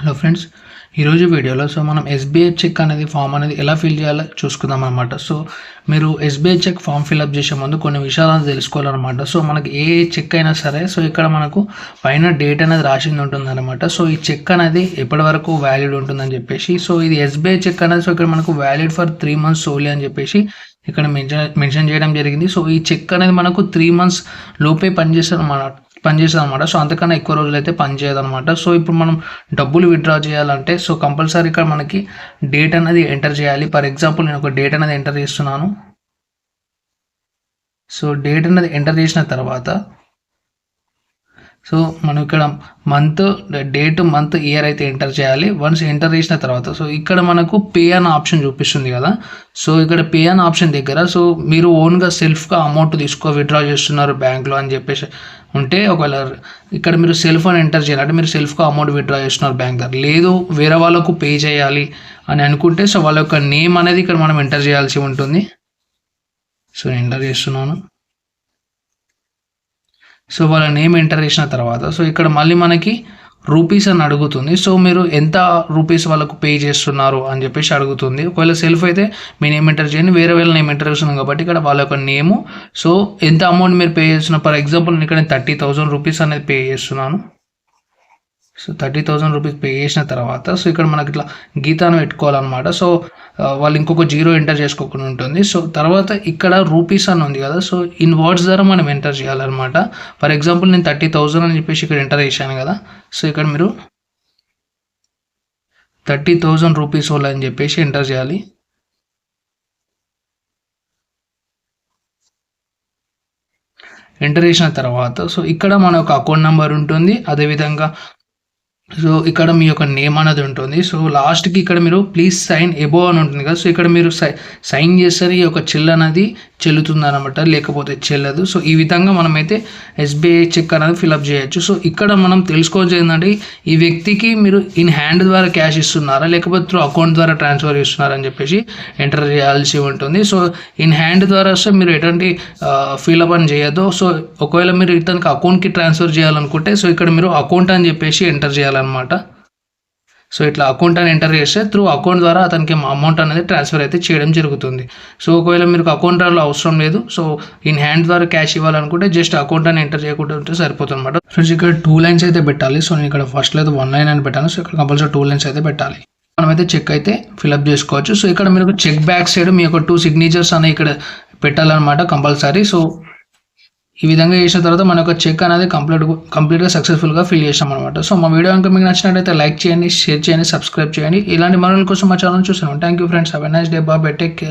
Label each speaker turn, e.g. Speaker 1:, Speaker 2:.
Speaker 1: Hello friends ఈరోజు వీడియోలో so మనం ఎస్బీఐ చెక్ అనేది ఫామ్ అనేది ఎలా ఫిల్ చేయాలో చూసుకుందాం అనమాట సో మీరు ఎస్బీఐ చెక్ ఫామ్ ఫిల్అప్ చేసే ముందు కొన్ని విషయాలను తెలుసుకోవాలన్నమాట. సో మనకి ఏ చెక్ అయినా సరే సో ఇక్కడ మనకు పైన డేట్ అనేది రాసింది ఉంటుంది అనమాట సో ఈ చెక్ అనేది ఎప్పటి వరకు వ్యాలిడ్ ఉంటుందని చెప్పేసి సో ఇది ఎస్బీఐ చెక్ అనేది సో ఇక్కడ మనకు valid for three months only అని చెప్పేసి ఇక్కడ మెన్షన్ మెన్షన్ చేయడం జరిగింది. సో ఈ చెక్ అనేది మనకు త్రీ మంత్స్ లోపే పనిచేస్తుంది అన్నమాట. పనిచేస్తుంది అనమాట సో అంతకన్నా ఎక్కువ రోజులు అయితే పనిచేయదు అనమాట సో ఇప్పుడు మనం డబ్బులు విత్డ్రా చేయాలంటే సో కంపల్సరీ ఇక్కడ మనకి డేట్ అనేది ఎంటర్ చేయాలి. ఫర్ ఎగ్జాంపుల్ నేను ఒక డేట్ అనేది ఎంటర్ చేస్తున్నాను. సో డేట్ అనేది ఎంటర్ చేసిన తర్వాత సో మనం ఇక్కడ మంత్ డేట్ మంత్ ఇయర్ అయితే ఎంటర్ చేయాలి. వన్స్ ఎంటర్ చేసిన తర్వాత సో ఇక్కడ మనకు పే అన్ ఆప్షన్ చూపిస్తుంది కదా. సో ఇక్కడ పే అన్ ఆప్షన్ దగ్గర సో మీరు ఓన్గా సెల్ఫ్గా అమౌంట్ తీసుకో విత్డ్రా చేస్తున్నారు బ్యాంక్లో అని చెప్పేసి ఉంటే ఒకవేళ ఇక్కడ మీరు సెల్ఫ్ అని ఎంటర్ చేయాలి. అంటే మీరు సెల్ఫ్గా అమౌంట్ విత్డ్రా చేస్తున్నారు బ్యాంక్ దగ్గర. లేదు వేరే వాళ్ళకు పే చేయాలి అని అనుకుంటే సో వాళ్ళ యొక్క నేమ్ అనేది ఇక్కడ మనం ఎంటర్ చేయాల్సి ఉంటుంది. సో ఎంటర్ చేస్తున్నాను. సో వాళ్ళ నేమ్ ఎంటర్ చేసిన తర్వాత సో ఇక్కడ మళ్ళీ మనకి రూపీస్ అని అడుగుతుంది. సో మీరు ఎంత రూపీస్ వాళ్ళకు పే చేస్తున్నారు అని చెప్పేసి అడుగుతుంది. ఒకవేళ సెల్ఫ్ అయితే మీ నేమ్ ఎంటర్ చేయండి. వేరే వేళ నేమ్ ఎంటర్ చేస్తున్నాం కాబట్టి ఇక్కడ వాళ్ళ యొక్క నేము సో ఎంత అమౌంట్ మీరు పే చేస్తున్నారు? ఫర్ ఎగ్జాంపుల్ నేను ఇక్కడ థర్టీ థౌసండ్ రూపీస్ అనేది పే చేస్తున్నాను. So thirty thousand rupees pay చేసిన తర్వాత సో ఇక్కడ మనకి ఇట్లా గీతాను పెట్టుకోవాలన్నమాట. సో వాళ్ళు ఇంకొక జీరో ఎంటర్ చేసుకోకుండా ఉంటుంది. సో తర్వాత ఇక్కడ రూపీస్ అని ఉంది కదా సో ఇన్ వర్డ్స్ ద్వారా మనం ఎంటర్ చేయాలన్నమాట. ఫర్ ఎగ్జాంపుల్ నేను థర్టీ థౌసండ్ అని చెప్పేసి ఇక్కడ ఎంటర్ చేశాను కదా సో ఇక్కడ మీరు థర్టీ థౌజండ్ రూపీస్ వాళ్ళు అని చెప్పేసి ఎంటర్ చేయాలి. ఎంటర్ చేసిన తర్వాత సో ఇక్కడ మన ఒక అకౌంట్ నెంబర్ ఉంటుంది. అదేవిధంగా సో ఇక్కడ మీ యొక్క నేమ్ అనేది ఉంటుంది. సో లాస్ట్కి ఇక్కడ మీరు ప్లీజ్ సైన్ ఎబో అని ఉంటుంది కదా. సో ఇక్కడ మీరు సై సైన్ చేస్తే ఈ యొక్క చిల్ అనేది చెల్లుతుంది అనమాట లేకపోతే చెల్లదు. సో ఈ విధంగా మనమైతే ఎస్బీఐ చెక్ అనేది ఫిలప్ చేయొచ్చు. సో ఇక్కడ మనం తెలుసుకోవచ్చు ఏంటంటే ఈ వ్యక్తికి మీరు ఇన్ హ్యాండ్ ద్వారా క్యాష్ ఇస్తున్నారా లేకపోతే త్రూ అకౌంట్ ద్వారా ట్రాన్స్ఫర్ చేస్తున్నారని చెప్పేసి ఎంటర్ చేయాల్సి ఉంటుంది. సో ఇన్ హ్యాండ్ ద్వారా వస్తే మీరు ఎటువంటి ఫిలప్ అని చేయొద్దు. సో ఒకవేళ మీరు ఇతనికి అకౌంట్కి ట్రాన్స్ఫర్ చేయాలనుకుంటే సో ఇక్కడ మీరు అకౌంట్ అని చెప్పేసి ఎంటర్ చేయాలన్నమాట. సో ఇట్లా అకౌంట్ అని ఎంటర్ చేస్తే త్రూ అకౌంట్ ద్వారా అతనికి అమౌంట్ అనేది ట్రాన్స్ఫర్ అయితే చేయడం జరుగుతుంది. సో ఒకవేళ మీకు అకౌంట్ అవసరం లేదు సో ఇన్ హ్యాండ్ ద్వారా క్యాష్ ఇవ్వాలనుకుంటే జస్ట్ అకౌంట్ అని ఎంటర్ చేయకుండా ఉంటే సరిపోతుంది అనమాట ఫ్రెండ్స్ ఇక్కడ టూ లైన్స్ అయితే పెట్టాలి. సో నేను ఇక్కడ ఫస్ట్ అయితే వన్ లైన్ అని పెట్టాను. సో ఇక్కడ కంపల్సరీ టూ లైన్స్ అయితే పెట్టాలి. మనమైతే చెక్ అయితే ఫిల్అప్ చేసుకోవచ్చు. సో ఇక్కడ మీరు చెక్ బ్యాక్ సైడ్ మీ యొక్క టూ సిగ్నేచర్స్ అనేవి ఇక్కడ పెట్టాలన్నమాట కంపల్సరీ సో ఈ విధంగా చేసిన తర్వాత మన యొక్క చెక్ అనేది కంప్లీట్ కంప్లీట్గా సక్సెస్ఫుల్గా ఫిల్ చేసాం అనమాట సో మా వీడియో కనుక మీకు నచ్చినట్లయితే లైక్ చేయండి షేర్ చేయండి సబ్స్క్రైబ్ చేయండి. ఇలాంటి మరొకరి కోసం మా ఛానల్ చూసాను thank you friends have a nice day Bob take care